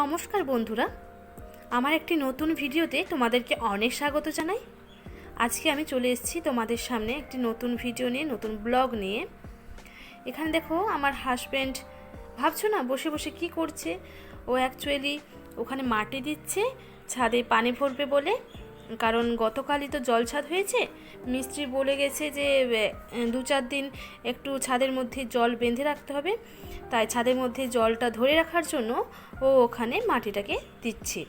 নমস্কার বন্ধুরা। আমার একটি নতুন ভিডিওতে তোমাদেরকে অনেক স্বাগত জানাই। আজকে আমি চলে এসেছি তোমাদের সামনে একটি নতুন ভিডিও নিয়ে, নতুন ব্লগ নিয়ে। এখানে দেখো, আমার হাজব্যান্ড ভাবছ না, বসে বসে কি করছে? ও অ্যাকচুয়ালি ওখানে মাটি দিচ্ছে, ছাদে পানি ভরবে বলে। কারণ গতকালই তো জল ছাদ হয়েছে। মিস্ত্রি বলে গেছে যে দু চার দিন একটু ছাদের মধ্যে জল বেঁধে রাখতে হবে। তাই ছাদের মধ্যে জলটা ধরে রাখার জন্য ও ওখানে মাটিটাকে দিচ্ছে।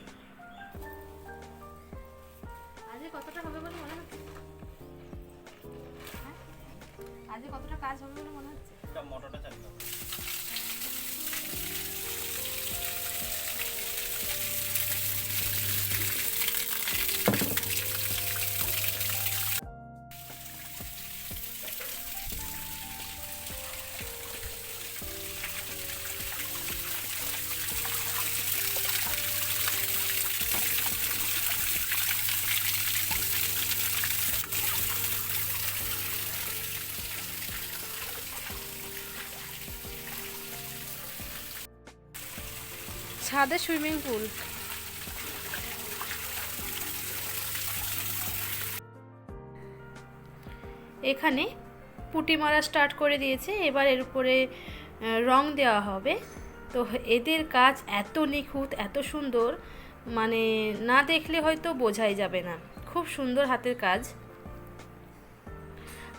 কতটা হবে বলে মনে হচ্ছে? হ্যাঁ? আজকে কতটা কাজ হবে বলে মনে হচ্ছে? মোটরটা চালু ছাদে সুইমিং পুল। এখানে পুটি মারা স্টার্ট করে দিয়েছে, এবার এর উপরে রং দেওয়া হবে। তো এদের কাজ এত নিখুঁত, এত সুন্দর মানে না দেখলে হয়তো বোঝাই যাবে না। খুব সুন্দর হাতের কাজ।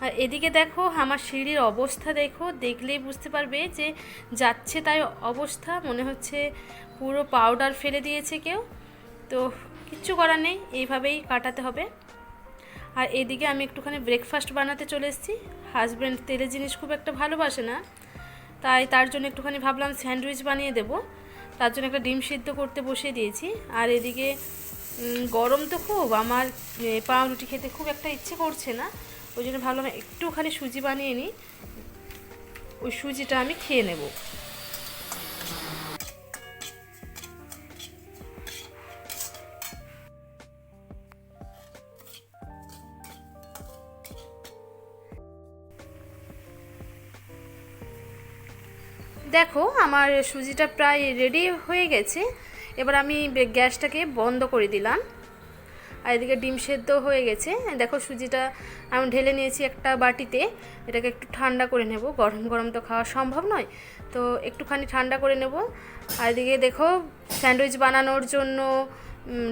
আর এদিকে দেখো, আমার সিঁড়ির অবস্থা দেখো, দেখলেই বুঝতে পারবে যে যাচ্ছে তাই অবস্থা। মনে হচ্ছে পুরো পাউডার ফেলে দিয়েছে কেউ। তো কিচ্ছু করার নেই, এইভাবেই কাটাতে হবে। আর এদিকে আমি একটুখানি ব্রেকফাস্ট বানাতে চলে এসেছি। হাজব্যান্ড তেলের জিনিস খুব একটা ভালোবাসে না, তাই তার জন্য একটুখানি ভাবলাম স্যান্ডউইচ বানিয়ে দেবো। তার জন্য একটা ডিম সিদ্ধ করতে বসিয়ে দিয়েছি। আর এদিকে গরম তো খুব, আমার পাউরুটি খেতে খুব একটা ইচ্ছে করছে না। ওই জন্য ভাবলাম একটুখানি সুজি বানিয়ে নিই। ওই সুজিটা আমি খেয়ে নেব। দেখো, আমার সুজিটা প্রায় রেডি হয়ে গেছে। এবার আমি গ্যাসটাকে বন্ধ করে দিলাম। আর এদিকে ডিম সেদ্ধ হয়ে গেছে। দেখো সুজিটা আমি ঢেলে নিয়েছি একটা বাটিতে। এটাকে একটু ঠান্ডা করে নেব। গরম গরম তো খাওয়া সম্ভব নয়। তো একটুখানি ঠান্ডা করে নেব। আর এদিকে দেখো স্যান্ডউইচ বানানোর জন্য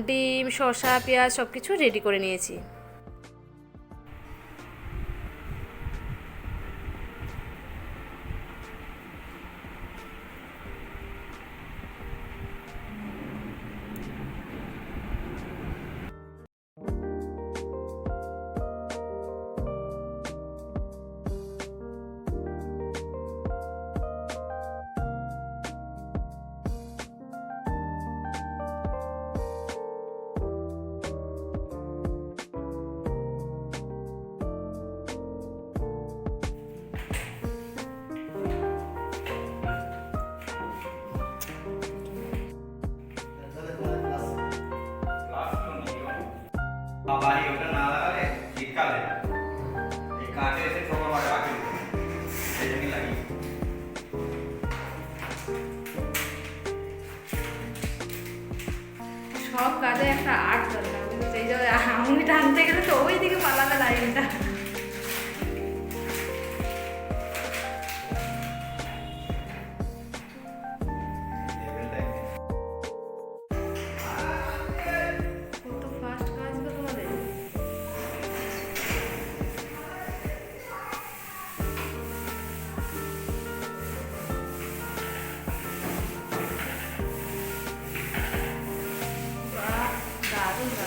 ডিম, শসা, পেঁয়াজ সব কিছু রেডি করে নিয়েছি। সব কাজে একটা আর্ট দরকার সেই জন্য আঙুলি টানতে গেলে তো ওই দিকে পালাতে লাইনটা Yeah.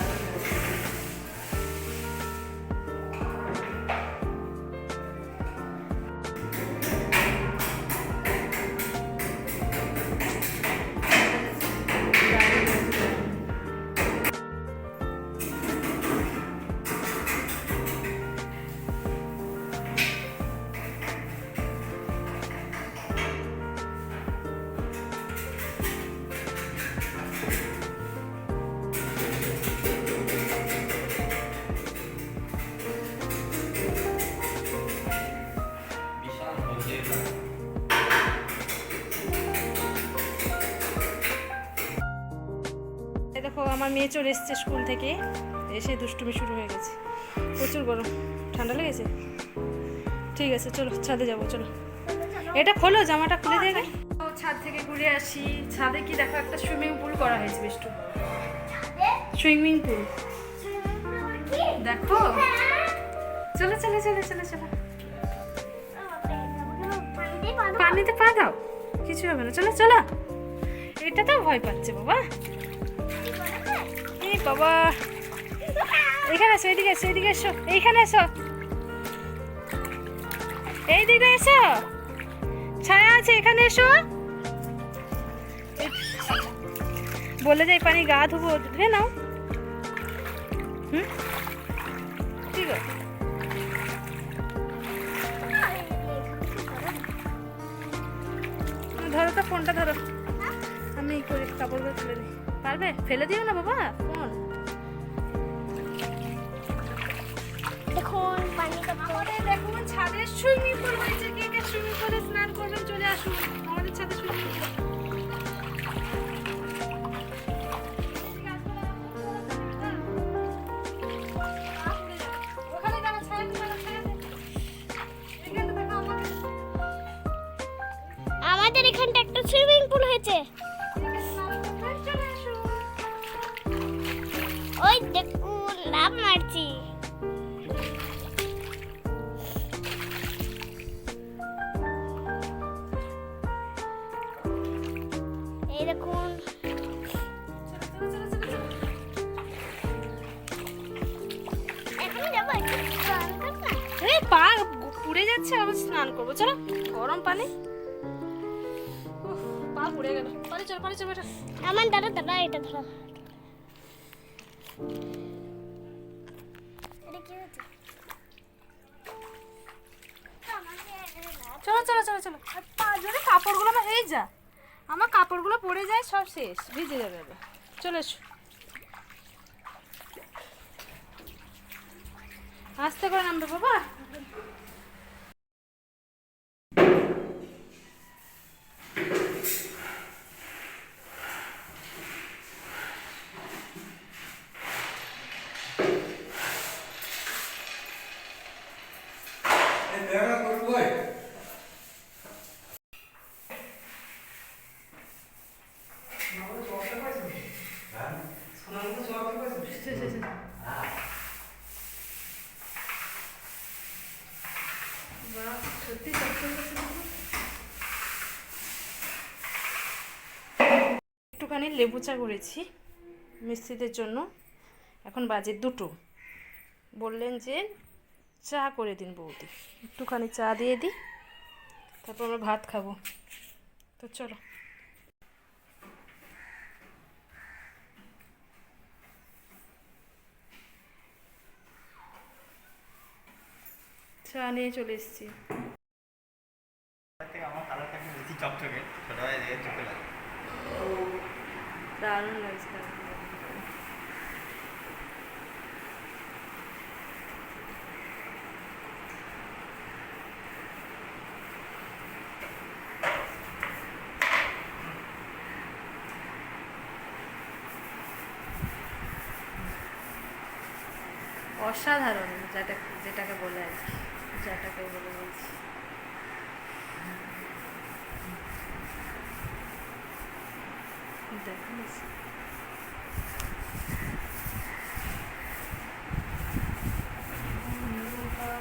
আমার মেয়ে চলে এসছে স্কুল থেকে, এসে দুষ্টুমি শুরু হয়ে গেছে। প্রচুর গরম, ঠান্ডা লেগেছে? ঠিক আছে, চলো, ছাদে যাব, চলো। এটা খোলো, জামাটা খুলে দিয়ে। ছাদ থেকে ঘুরে আসি। ছাদে কি দেখো, একটা সুইমিং পুল করা হয়েছে বিষ্টু সুইমিং পুল। দেখো। চলো চলো চলো চলো চলো। পানিতে পা দাও। কিছু হবে না। চলো চলো। এটা তো ভয় পাচ্ছে, বাবা। বাবা। এখানে এসো, এইদিকে এসো এইদিকে এসো, এইখানে এসো। এই দিকে এসো। ছায়া আছে, এখানে এসো। বলে যে এই পানি গা ধুবো, ধুয়ে নাও। হুম? ঠিক আছে ধরো তো, ফোনটা ধরো। আমি করে কাপড়গুলো তুলে নিই। পারবে? ফেলে দিও না বাবা ফোন। দেখুন পানিটা আমাদের দেখুন ছাদে সুইমিং পুল হয়েছে। কে কে সুইমিং পুলে স্নান করবেন চলে আসুন। আমাদের ছাদে সুইমিং পুল। আমাদের এখানটা লাভ মারছি। এই দেখুন। পা পুড়ে যাচ্ছে আবার স্নান করব। চলো গরম পানি। পা পুড়ে গেল। পানি চলো পানি চলো আমার দাদা দাদা এটা ধরো। চলো চলো চলো চলো। আর কাপড়গুলো আমার এই যা। আমার কাপড়গুলো পড়ে যায়, সব শেষ। ভিজে যাবে চলে এসো। আস্তে করে নামবে বাবা। সত্যি। একটুখানি লেবু চা করেছি মিস্ত্রিদের জন্য। এখন বাজে দুটো। বললেন যে চা করে দিন বৌদি। একটুখানি চা দিয়ে দিই তারপর আমরা ভাত খাব। তো চলো। চা নিয়ে চলে এসেছি। দারুণ লাগছে। অসাধারণ যেটা যেটাকে বলে আর কি। যেটাকে বলে বলছি দেখো